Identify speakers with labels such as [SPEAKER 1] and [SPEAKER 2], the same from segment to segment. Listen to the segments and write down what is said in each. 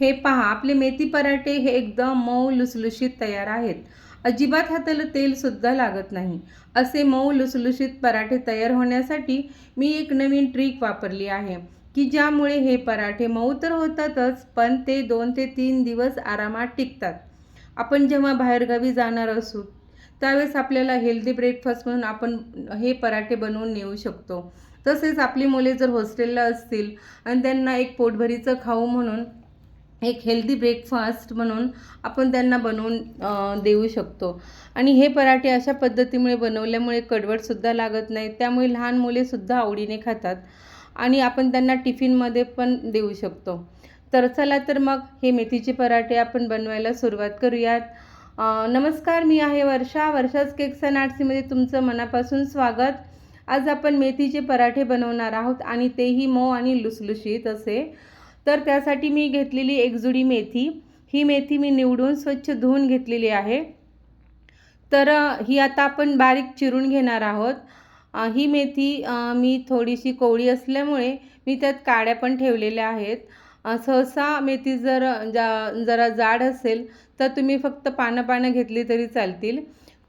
[SPEAKER 1] हे पहा आपले मेथी पराठे हे एकदम मऊ लुसलुशीत तयार आहेत. अजिबात हाताला तेलसुद्धा लागत नाही. असे मऊ लुसलुशीत पराठे तयार होण्यासाठी मी एक नवीन ट्रिक वापरली आहे की ज्यामुळे हे पराठे मऊ तर होतातच पण ते दोन ते तीन दिवस आरामात टिकतात. आपण जेव्हा बाहेरगावी जाणार असू त्यावेळेस आपल्याला हेल्दी ब्रेकफास्ट म्हणून आपण हे पराठे बनवून नेऊ शकतो. तसेच आपली मुले जर हॉस्टेलला असतील आणि त्यांना एक पोटभरीचं खाऊ म्हणून एक हेल्दी ब्रेकफास्ट म्हणून आपण त्यांना बनवून देऊ शकतो. आणि हे पराठे अशा पद्धतीमुळे बनवल्यामुळे कडवटसुद्धा लागत नाही. त्यामुळे लहान मुलेसुद्धा आवडीने खातात. आणि आपण त्यांना टिफिनमध्ये पण देऊ शकतो. तर चला तर मग हे मेथीचे पराठे आपण बनवायला सुरुवात करूयात. नमस्कार मी आहे वर्षा. वर्षाच केक्स अँड आर्ट्समध्ये तुमचं मनापासून स्वागत. आज आपण मेथीचे पराठे बनवणार आहोत आणि तेही मऊ आणि लुसलुशीत असे. तर त्यासाठी मी घेतलेली एक जुडी मेथी. ही मेथी मी निवडून स्वच्छ धुवून घेतलेली आहे. तर ही आता आपण बारीक चिरून घेणार आहोत. ही मेथी मी थोडीशी कोवळी असल्यामुळे मी त्यात काड्या पण ठेवलेल्या आहेत. सहसा मेथी जर जा जरा जाड असेल तर तुम्ही फक्त पानं पानं घेतली तरी चालतील.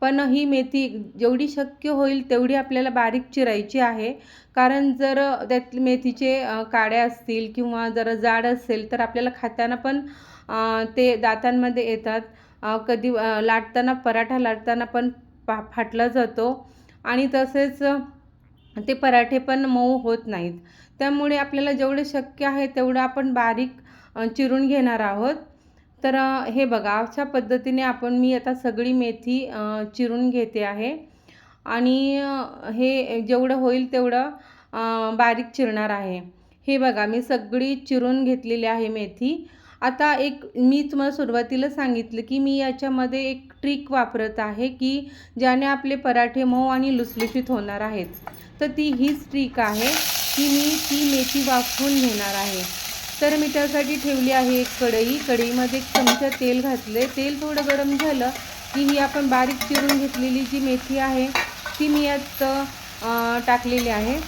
[SPEAKER 1] पण ही मेथी जेवढी शक्य होईल तेवढी आपल्याला बारीक चिरायची आहे. कारण जर त्यात मेथीचे काड्या असतील किंवा जरा जाड असेल तर आपल्याला खाताना पण ते दातांमध्ये येतात. कधी लाटताना पराठा लाटताना पण पा फाटला जातो. आणि तसेच ते पराठे पण मऊ होत नाहीत. त्यामुळे आपल्याला जेवढं शक्य आहे तेवढं आपण बारीक चिरून घेणार आहोत. तर हे बघा अशा पद्धतीने आपण मी आता सगळी मेथी चिरून घेते आहे. आणि हे जेवढं होईल तेवढं बारीक चिरणार आहे. हे बघा मी सगळी चिरून घेतलेली आहे मेथी. आता एक मी तुम्हाला सुरुवातीला सांगितलं की मी याच्यामध्ये एक ट्रिक वापरत आहे की ज्याने आपले पराठे मऊ आणि लुसलुशीत होणार आहेत. तर ती हीच ट्रिक आहे की मी ती मेथी वाफवून घेणार आहे. तर मी त्यासाठी ठेवली आहे एक कढई. कढईमध्ये एक चमचा तेल घातले तेल थोडं गरम झालं की ही आपण बारीक चिरून घेतलेली जी मेथी आहे ती मी यात टाकलेली आहे.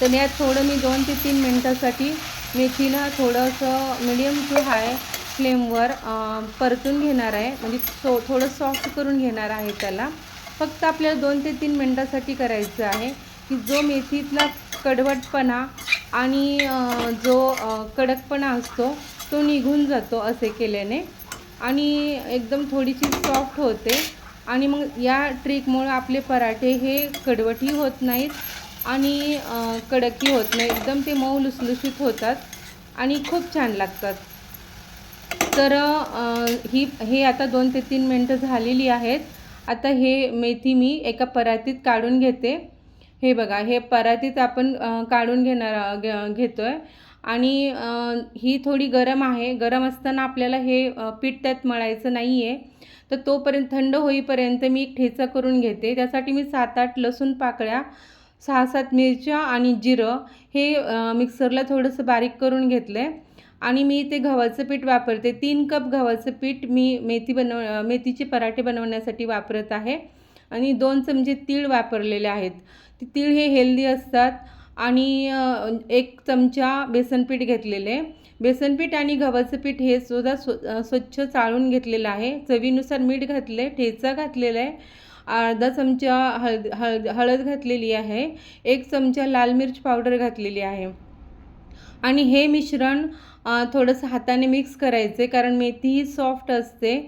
[SPEAKER 1] तर मी यात थोडं मी दोन ते तीन मिनटासाठी मेथीला थोडंसं मिडियम टू हाय फ्लेमवर परतून घेणार आहे. म्हणजे सो थोडं सॉफ्ट करून घेणार आहे त्याला. फक्त आपल्याला दोन ते तीन मिनटासाठी करायचं आहे की जो मेथीतला कडवटपणा आणि जो कडकपणा असतो तो निघून जातो असे केल्याने. आणि एकदम थोडीशी सॉफ्ट होते. आणि मग या ट्रिकमुळं आपले पराठे हे कडवटही होत नाहीत आणि कडकही होत नाही. एकदम ते मऊ लुसलुशीत होतात आणि खूप छान लागतात. तर ही हे आता दोन ते तीन मिनटं झालेली आहेत. आता हे मेथी मी एका परातीत काढून घेते. हे बघा हे परातीत आपण काढून घेणार घे घेतो आहे आणि ही थोडी गरम आहे. गरम असताना आपल्याला हे पीठ त्यात मळायचं नाही आहे तर तोपर्यंत थंड होईपर्यंत मी एक ठेचा करून घेते. त्यासाठी मी सात आठ लसूण पाकळ्या सहा सात मिरच्या आणि जिरं हे मिक्सरला थोडंसं बारीक करून घेतलं आहे आणि मी ते गव्हाचं पीठ वापरते. तीन कप गव्हाचं पीठ मी मेथी बनव मेथीचे पराठे बनवण्यासाठी वापरत आहे. आणि दोन चमचे तीळ वापरलेले आहेत. ती तीळ हे हेल्दी असतात. आणि एक चमचा बेसनपीठ घेतलेले बेसनपीठ आणि गव्हाचं पीठ हे सुद्धा स्व स्वच्छ चाळून घेतलेलं आहे. चवीनुसार मीठ घातले ठेचा घातलेला आहे. अर्धा चमचा हळद हळद हळद घातलेली आहे. एक चमचा लाल मिरची पावडर घातलेली आहे. आणि हे मिश्रण थोडंसं हाताने मिक्स करायचे कारण मेथी ही सॉफ्ट असते.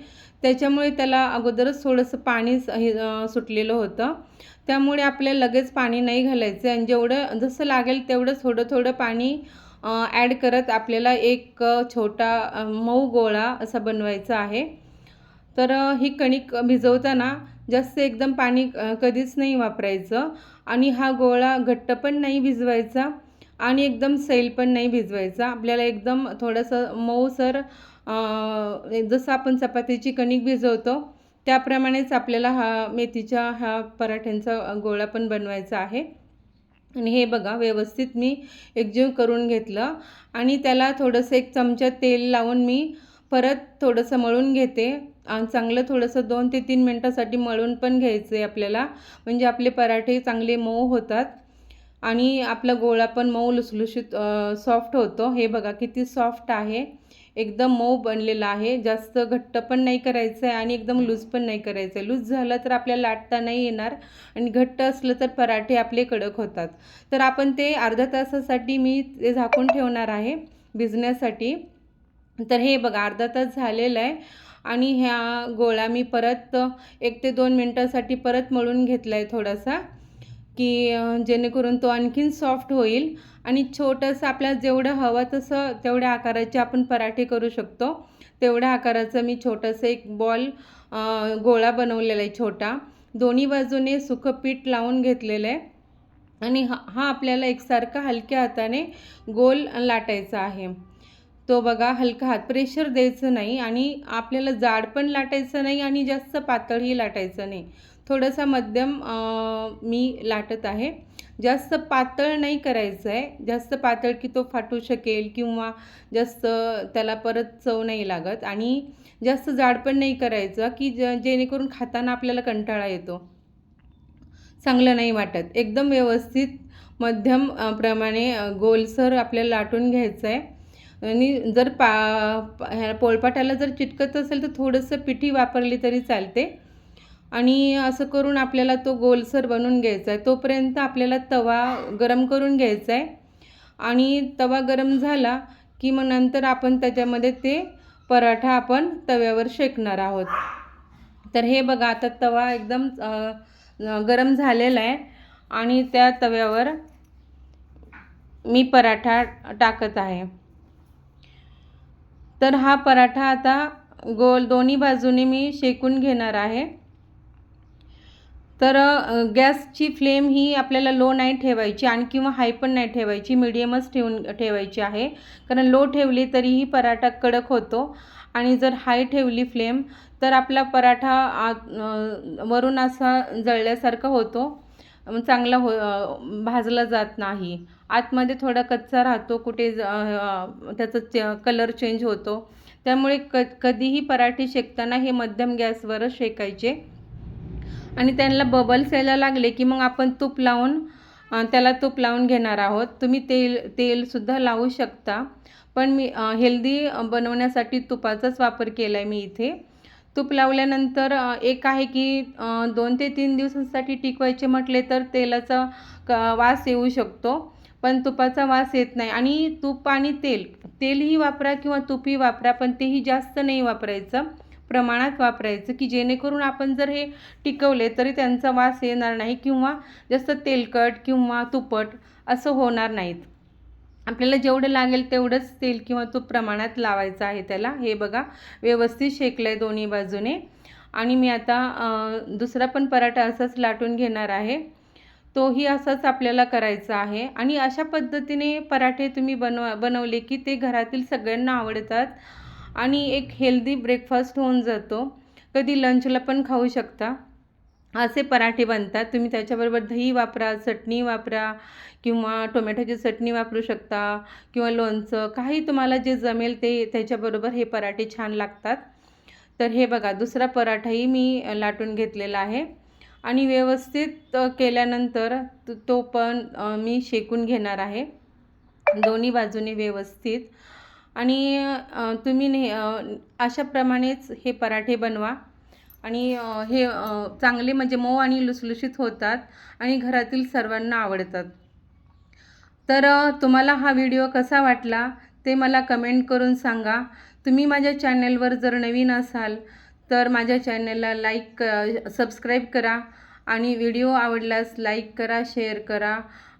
[SPEAKER 1] त्याच्यामुळे त्याला अगोदरच थोडंसं पाणी हे सुटलेलं होतं. त्यामुळे आपल्याला लगेच पाणी नाही घालायचं आणि जेवढं जसं लागेल तेवढं थोडं थोडं पाणी ॲड करत आपल्याला एक छोटा मऊ गोळा असा बनवायचा आहे. तर ही कणिक भिजवताना जास्त एकदम पाणी कधीच नाही वापरायचं. आणि हा गोळा घट्ट पण नाही भिजवायचा. आणि एकदम सैल पण नाही भिजवायचा. आपल्याला एकदम थोडंसं मऊसर जसं आपण चपातीची कणिक भिजवतो त्याप्रमाणेच आपल्याला हा मेथीच्या हा पराठ्यांचा गोळा पण बनवायचा आहे. आणि हे बघा व्यवस्थित मी एकजीव करून घेतलं. आणि त्याला थोडंसं एक चमचा तेल लावून मी परत थोडंसं मळून घेते. आणि चांगलं थोडंसं दोन ते तीन मिनटासाठी मळून पण घ्यायचं आहे आपल्याला. म्हणजे आपले पराठे चांगले मऊ होतात. आणि आपला गोळा पण मऊ लुसलुशीत सॉफ्ट होतो. हे बघा किती सॉफ्ट आहे. एकदम मऊ बनलेला आहे. जास्त घट्ट पण नाही करायचं आहे आणि एकदम लूज पण नाही करायचं आहे लूज झालं तर आपल्याला लाटता नाही येणार आणि घट्ट असलं तर पराठे आपले कडक होतात. तर आपण ते अर्ध्या तासासाठी मी ते झाकून ठेवणार आहे भिजण्यासाठी. तर हे बघा अर्धा तास झालेलं आहे आणि ह्या गोळा मी परत एक ते दोन मिनटासाठी परत मळून घेतला आहे थोडासा. की जेणेकरून तो आणखीन सॉफ्ट होईल आणि छोटंसं आपल्याला जेवढं हवं तसं तेवढ्या आकाराचे आपण पराठे करू शकतो. तेवढ्या आकाराचं मी छोटंसं एक बॉल गोळा बनवलेला आहे छोटा. दोन्ही बाजूने सुखं पीठ लावून घेतलेलं आहे. आणि हा हा आपल्याला एकसारखा हलक्या हाताने गोल लाटायचा आहे. तो बघा हलका हात प्रेशर द्यायचं नाही आणि आपल्याला जाड पण लाटायचं नाही आणि जास्त पातळही लाटायचं नाही. थोडासा मध्यम मी लाटत आहे. जास्त पातळ नाही करायचं आहे. जास्त पातळ की तो फाटू शकेल किंवा जास्त त्याला परत चव नाही लागत. आणि जास्त जाड पण नाही करायचं की ज जेणेकरून खाताना आपल्याला कंटाळा येतो. चांगलं नाही वाटत. एकदम व्यवस्थित मध्यम प्रमाणे गोलसर आपल्याला लाटून घ्यायचं आहे. आणि जर पा ह्या पोळपाटाला जर चिटकत असेल तर थोडंसं पिठी वापरली तरी चालते. आणि असं करून आपल्याला तो गोलसर बनवून घ्यायचा आहे. तोपर्यंत आपल्याला तवा गरम करून घ्यायचा आहे. आणि तवा गरम झाला की मग नंतर आपण त्याच्यामध्ये ते पराठा आपण तव्यावर शेकणार आहोत. तर हे बघा आता तवा एकदम गरम झालेला आहे. आणि त्या तव्यावर मी पराठा टाकत आहे. तर हा पराठा आता गोल दोन्ही बाजूने मी शेकून घेणार आहे. तर गॅसची फ्लेम ही आपल्याला लो नाही ठेवायची आणि किंवा हाय पण नाही ठेवायची मिडियमच ठेवून ठेवायची आहे. कारण लो ठेवली तरीही पराठा कडक होतो आणि जर हाय ठेवली फ्लेम तर आपला पराठा आत वरून असा जळल्यासारखा होतो. चांगला हो भाजला जात नाही. आतमध्ये थोडा कच्चा राहतो कुठे त्याचा कलर चेंज होतो. त्यामुळे क कधीही पराठे शेकताना हे मध्यम गॅसवरच शेकायचे. आणि त्यांना बबल्स यायला लागले की मग आपण तूप लावून त्याला तूप लावून घेणार आहोत. तुम्ही तेल तेलसुद्धा लावू शकता. पण मी हेल्दी बनवण्यासाठी तुपाचाच वापर केला आहे मी इथे. तूप लावल्यानंतर एक आहे की दोन ते तीन दिवसांसाठी टिकवायचे म्हटले तर तेलाचा क वास येऊ शकतो. पण तुपाचा वास येत नाही. आणि तूप आणि तेल तेलही वापरा किंवा तूपही वापरा पण तेही जास्त नाही वापरायचं. प्रमाणात वापरायचं की जेणेकरून आपण जर हे टिकवले तरी त्यांचा वास येणार नाही किंवा जास्त तेलकट किंवा तुपट असं होणार नाहीत. आपल्याला जेवढं लागेल तेवढंच तेल किंवा तूप प्रमाणात लावायचं आहे त्याला. हे बघा व्यवस्थित शेकलं आहे दोन्ही बाजूने. आणि मी आता दुसरा पण पराठा असाच लाटून घेणार आहे. तोही असाच आपल्याला करायचा आहे. आणि अशा पद्धतीने पराठे तुम्ही बनवा बनवले की ते घरातील सगळ्यांना आवडतात. आणि एक हेल्दी ब्रेकफास्ट होऊन जातो. कधी लंचला पण खाऊ शकता. असे पराठे बनतात. तुम्ही त्याच्याबरोबर दही वापरा चटणी वापरा किंवा टोमॅटोची चटणी वापरू शकता किंवा लोणचं. काही तुम्हाला जे जमेल ते त्याच्याबरोबर हे पराठे छान लागतात. तर हे बघा दुसरा पराठाही मी लाटून घेतलेला आहे. आणि व्यवस्थित केल्यानंतर तो पण मी शेकून घेणार आहे. दोन्ही बाजूने व्यवस्थित. आणि तुम्ही ने अशाप्रमाणेच हे पराठे बनवा. आणि हे चांगले म्हणजे मऊ आणि लुसलुशीत होतात आणि घरातील सर्वांना आवडतात. तर तुम्हाला हा व्हिडिओ कसा वाटला ते मला कमेंट करून सांगा. तुम्ही माझ्या चॅनलवर जर नवीन असाल तर माझ्या चॅनलला लाईक क सबस्क्राईब करा आणि व्हिडिओ आवडल्यास लाईक करा शेअर करा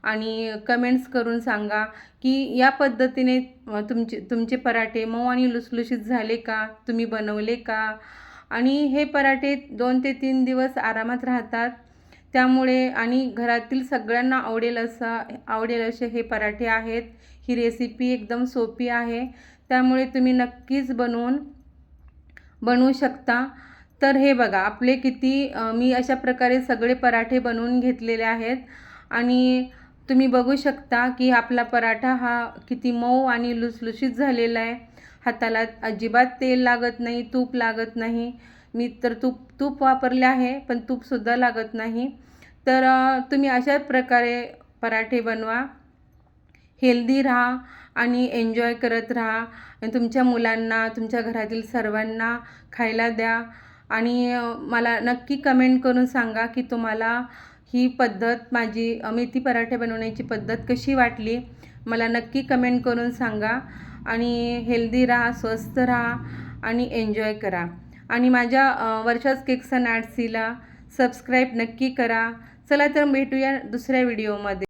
[SPEAKER 1] आणि कमेंट्स करून सांगा की या पद्धतीने तुमचे तुमचे पराठे मऊ आणि लुसलुशीत झाले का? तुम्ही बनवले का? आणि हे पराठे दोन ते तीन दिवस आरामात राहतात. त्यामुळे आणि घरातील सगळ्यांना आवडेल असं आवडेल असे हे पराठे आहेत. ही रेसिपी एकदम सोपी आहे. त्यामुळे तुम्ही नक्कीच बनवून बनवू शकता. तर हे बघा आपले किती मी अशा प्रकारे सगळे पराठे बनवून घेतलेले आहेत. आणि तुम्ही बघू शकता की आपला पराठा हा किती मऊ आणि लुसलुशीत झालेला आहे. हाताला अजिबात तेल लागत नाही तूप लागत नाही. मी तर तूप तूप वापरले आहे पण तूपसुद्धा लागत नाही. तर तुम्ही अशा प्रकारे पराठे बनवा. हेल्दी राहा आणि एन्जॉय करत राहा. आणि तुमच्या मुलांना तुमच्या घरातील सर्वांना खायला द्या. आणि मला नक्की कमेंट करून सांगा की तुम्हाला ही पद्धत माझी मेथी पराठे बनवण्याची पद्धत कशी वाटली मला नक्की कमेंट करून सांगा. आणि हेल्दी राहा स्वस्त राहा आणि एन्जॉय करा. आणि माझ्या वर्षाच केक्स अँड आर्ट्सीला सबस्क्राईब नक्की करा. चला तर भेटूया दुसऱ्या व्हिडिओमध्ये